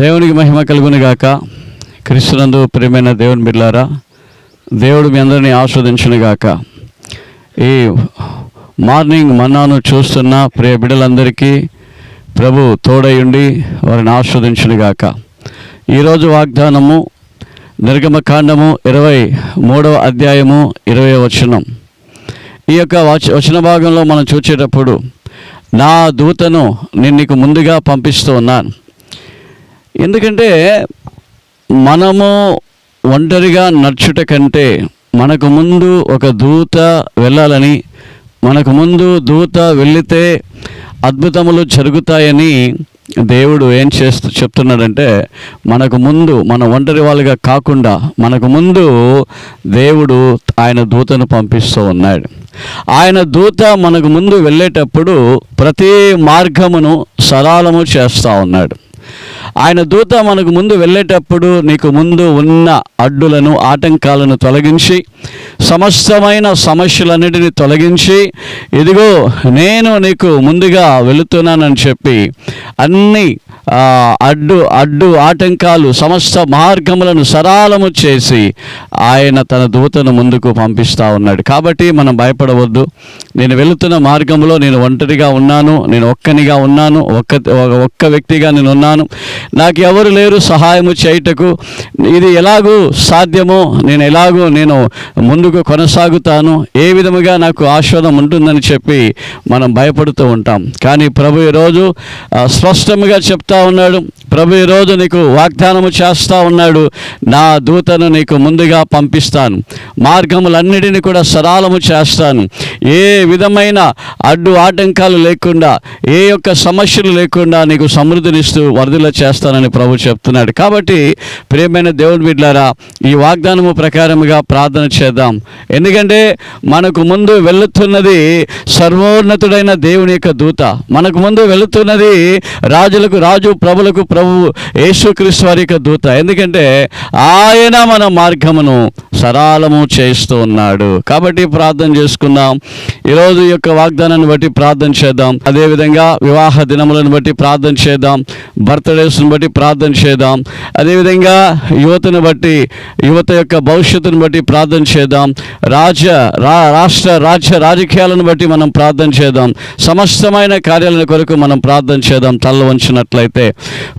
దేవునికి మహిమ కలుగును గాక క్రీస్తునందు ప్రియమైన దేవుని బిడ్లారా దేవుడు మీ అందరినీ ఆస్వాదించును గాక ఈ మార్నింగ్ మన్నాను చూస్తున్న ప్రియ బిడ్డలందరికీ ప్రభు తోడయుండి వారిని ఆస్వాదించును గాక ఈరోజు వాగ్దానము నిర్గమకాండము ఇరవై మూడవ అధ్యాయము ఇరవై వచనం. ఈ యొక్క వచ వచన భాగంలో మనం చూసేటప్పుడు నా దూతను నేను నీకు ముందుగా పంపిస్తూ ఉన్నాను. ఎందుకంటే మనము ఒంటరిగా నడుచుట కంటే మనకు ముందు ఒక దూత వెళ్ళాలని మనకు ముందు దూత వెళితే అద్భుతములు జరుగుతాయని దేవుడు ఏం చేస్తూ చెప్తున్నాడంటే మనకు ముందు మన ఒంటరి వాళ్ళుగా కాకుండా మనకు ముందు దేవుడు ఆయన దూతను పంపిస్తూ ఉన్నాడు. ఆయన దూత మనకు ముందు వెళ్ళేటప్పుడు ప్రతి మార్గమును సరళము చేస్తూ ఉన్నాడు. ఆయన దూత మనకు ముందు వెళ్ళేటప్పుడు నీకు ముందు ఉన్న అడ్డులను ఆటంకాలను తొలగించి సమస్తమైన సమస్యలన్నిటిని తొలగించి ఇదిగో నేను నీకు ముందుగా వెళుతున్నానని చెప్పి అన్ని అడ్డు అడ్డు ఆటంకాలు సమస్త మార్గములను సరళము చేసి ఆయన తన దూతను ముందుకు పంపిస్తూ ఉన్నాడు. కాబట్టి మనం భయపడవద్దు. నేను వెళుతున్న మార్గంలో నేను ఒంటరిగా ఉన్నాను నేను ఒక్కనిగా ఉన్నాను ఒక్క ఒక్క వ్యక్తిగా నేను ఉన్నాను. నాకు ఎవరు లేరు సహాయము చేయుటకు. ఇది ఎలాగూ సాధ్యమో నేను ఎలాగూ నేను ముందుకు కొనసాగుతాను. ఏ విధముగా నాకు ఆశ్వాదం ఉంటుందని చెప్పి మనం భయపడుతూ ఉంటాం. కానీ ప్రభు ఈరోజు స్పష్టముగా స్పష్టంగా చెప్తా ఉన్నాడు. ప్రభు ఈరోజు నీకు వాగ్దానము చేస్తూ ఉన్నాడు. నా దూతను నీకు ముందుగా పంపిస్తాను. మార్గములన్నిటిని కూడా సరళము చేస్తాను. ఏ విధమైన అడ్డు ఆటంకాలు లేకుండా ఏ యొక్క సమస్యలు లేకుండా నీకు సమృద్ధినిస్తూ వరదలు చేస్తానని ప్రభు చెప్తున్నాడు. కాబట్టి ప్రియమైన దేవుని బిడ్డారా ఈ వాగ్దానము ప్రకారముగా ప్రార్థన చేద్దాం. ఎందుకంటే మనకు ముందు వెళుతున్నది సర్వోన్నతుడైన దేవుని యొక్క దూత. మనకు ముందు వెళుతున్నది రాజులకు రాజు ప్రభులకు ప్రభువు యేసుక్రీస్తు వారి యొక్క దూత. ఎందుకంటే ఆయన మన మార్గమును సరళము చేస్తూ ఉన్నాడు. కాబట్టి ప్రార్థన చేసుకుందాం. ఈరోజు యొక్క వాగ్దానాన్ని బట్టి ప్రార్థన చేద్దాం. అదేవిధంగా వివాహ దినములను బట్టి ప్రార్థన చేద్దాం. బర్త్డేస్ని బట్టి ప్రార్థన చేద్దాం. అదేవిధంగా యువతను బట్టి యువత యొక్క భవిష్యత్తును బట్టి ప్రార్థన చేద్దాం. రాజ్య రా రాష్ట్ర రాజ్య రాజకీయాలను బట్టి మనం ప్రార్థన చేద్దాం. సమస్తమైన కార్యాలను కొరకు మనం ప్రార్థన చేద్దాం. తల్ల వంచినట్లయితే.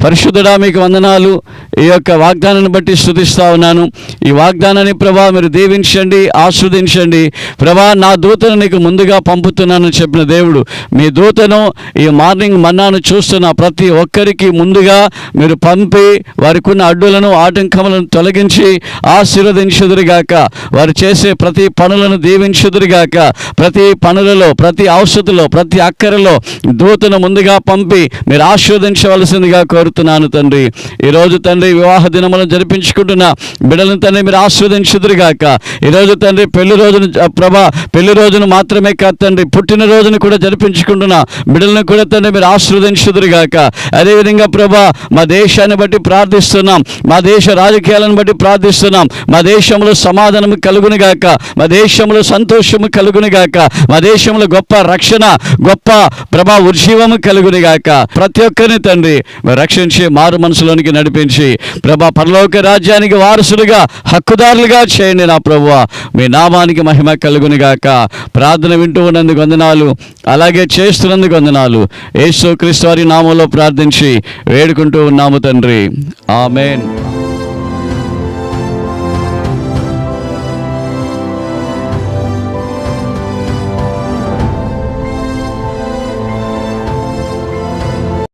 పరిశుద్ధుడా మీకు వందనాలు. ఈ యొక్క వాగ్దానాన్ని బట్టి స్థుతిస్తా ఉన్నాను. ఈ వాగ్దానాన్ని ప్రభా మీరు దీవించండి ఆస్వాదించండి. ప్రభా నా దూతను నీకు ముందుగా పంపుతున్నానని చెప్పిన దేవుడు మీ దూతను ఈ మార్నింగ్ మన్నాను చూస్తున్న ప్రతి ఒక్కరికి ముందుగా మీరు పంపి వారికి ఉన్న అడ్డులను ఆటంకములను తొలగించి ఆశీర్వదించుదురుగాక. వారు చేసే ప్రతి పనులను దీవించుదురుగాక. ప్రతి పనులలో ప్రతి ఔషధులో ప్రతి అక్కరలో దూతను ముందుగా పంపి మీరు ఆశీర్వదించవలసిందిగా కోరుతున్నాను తండ్రి. ఈరోజు తండ్రి వివాహ దినములను జరిపించుకుంటున్న బిడ్డలను తండ్రి మీరు ఆశీర్వదించుదురుగాక ఈరోజు తండ్రి పెళ్ళి రోజును ప్రభా పెళ్ళి రోజును మాత్రమే కాదు తండ్రి పుట్టినరోజును కూడా జరిపించుకుంటున్న. బిడ్డలను కూడా తండ్రి మీరు ఆశీర్వదించుదురుగాక అదేవిధంగా ప్రభా మా దేశాన్ని బట్టి ప్రార్థిస్తున్నాం. మా దేశ రాజకీయాలను బట్టి ప్రార్థిస్తున్నాం. మా దేశంలో సమాధానం కలుగునుగాక మా దేశంలో సంతోషము కలుగునుగాక మా దేశంలో గొప్ప రక్షణ గొప్ప ప్రభా ఉర్జీవము కలుగునిగాక ప్రతి ఒక్కరిని తండ్రి రక్షించి మారు మనసులోనికి నడిపించి ప్రభా పరలోక రాజ్యానికి వారసులుగా హక్కుదారులుగా చేయండి నా ప్రభువ. మీ నామానికి మహిమ కలుగునుగాక. ప్రార్థన వింటూ ఉన్నందుకు వందనాలు. అలాగే చేస్తున్నందుకు వందనాలు. యేసు క్రీస్తు వారి నామంలో ప్రార్థించి వేడుకుంటూ ఉన్నాము తండ్రి. ఆమెన్.